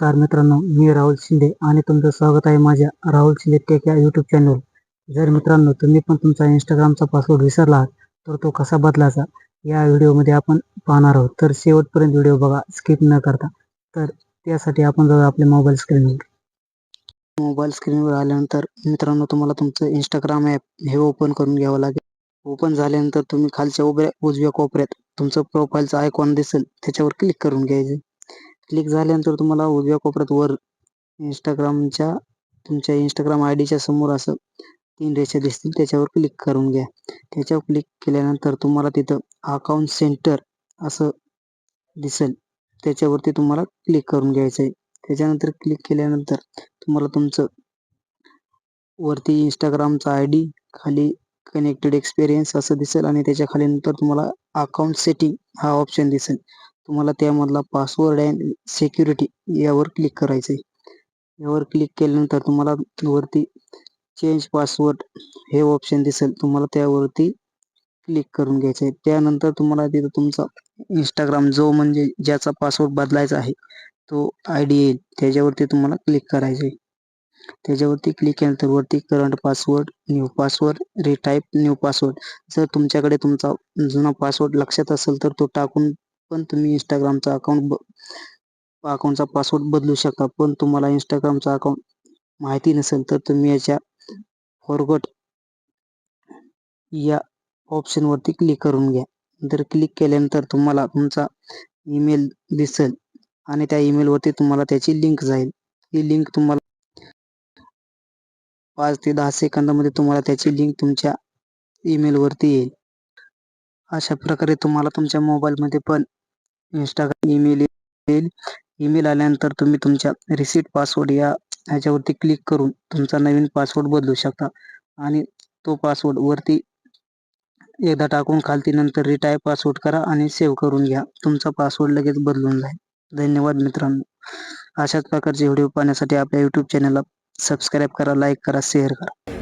नमस्कार मित्रांनो मी राहुल शिंदे आणि तुमचं स्वागत आहे माझ्या राहुल शिंदे टेक या यूट्यूब चॅनल जर मित्रांनो तुम्ही पण तुमचा इंस्टाग्रामचा पासवर्ड विसरला आहात तर तो कसा बदलायचा या व्हिडिओमध्ये आपण पाहणार आहोत. तर शेवटपर्यंत व्हिडिओ बघा स्किप न करता. तर त्यासाठी आपण जाऊ आपल्या मोबाईल स्क्रीनवर मोबाईल स्क्रीनवर आल्यानंतर मित्रांनो तुम्हाला तुमचं इंस्टाग्राम ॲप हे ओपन करून घ्यावं लागेल. ओपन झाल्यानंतर तुम्ही खालच्या उभ्या उजव्या कोपऱ्यात तुमचं प्रोफाईलचं आयकॉन दिसेल त्याच्यावर क्लिक करून घ्यायचे. क्लिक झाल्यानंतर तुम्हाला उजव्या कोपऱ्यात वर इंस्टाग्रामच्या तुमच्या इंस्टाग्राम आय डीच्या समोर असं तीन रेषा दिसतील. त्याच्यावर क्लिक करून घ्या. त्याच्यावर क्लिक केल्यानंतर तुम्हाला तिथं अकाउंट सेंटर असं दिसेल. त्याच्यावरती तुम्हाला क्लिक करून घ्यायचं आहे त्याच्यानंतर क्लिक केल्यानंतर तुम्हाला तुमचं वरती इंस्टाग्रामचा आय डी खाली कनेक्टेड एक्सपिरियन्स असं दिसेल आणि त्याच्याखाली नंतर तुम्हाला अकाउंट सेटिंग हा ऑप्शन दिसेल. तुम्हाला त्यामधला पासवर्ड अँड सिक्युरिटी यावर क्लिक करायचं आहे यावर क्लिक केल्यानंतर तुम्हाला वरती चेंज पासवर्ड हे ऑप्शन दिसेल. तुम्हाला त्यावरती क्लिक करून घ्यायचं आहे त्यानंतर तुम्हाला तिथं तुमचा इंस्टाग्राम जो म्हणजे ज्याचा पासवर्ड बदलायचा आहे तो आय डी येईल. त्याच्यावरती तुम्हाला क्लिक करायचं आहे त्याच्यावरती क्लिक केल्यानंतर वरती current password new password retype new password जर तुमच्याकडे तुमचा जुना पासवर्ड लक्षात असेल तर तो टाकून पण तुम्ही इंस्टाग्रामचा अकाउंट अकाउंटचा पासवर्ड बदलू शकता. पण तुम्हाला इंस्टाग्रामचा अकाउंट माहिती नसेल तर तुम्ही याच्या फॉरगट या ऑप्शनवरती क्लिक करून घ्या. जर क्लिक केल्यानंतर तुम्हाला तुमचा ईमेल दिसेल आणि त्या ईमेलवरती तुम्हाला त्याची लिंक जाईल. ही लिंक तुम्हाला पाच ते दहा सेकंदामध्ये तुम्हाला त्याची लिंक तुमच्या ईमेलवरती येईल. अशा प्रकारे तुम्हाला तुमच्या मोबाईलमध्ये पण इंस्टाग्राम ईमेल येईल. ईमेल आल्यानंतर तुम्ही तुमच्या रिसीट पासवर्ड या ह्याच्यावरती क्लिक करून तुमचा नवीन पासवर्ड बदलू शकता. आणि तो पासवर्ड वरती एकदा टाकून खालती नंतर रिटायर पासवर्ड करा आणि सेव्ह करून घ्या. तुमचा पासवर्ड लगेच बदलून जाईल. धन्यवाद मित्रांनो. अशाच प्रकारचे व्हिडिओ पाहण्यासाठी आपल्या यूट्यूब चॅनलला सबस्क्राईब करा लाईक करा शेअर करा.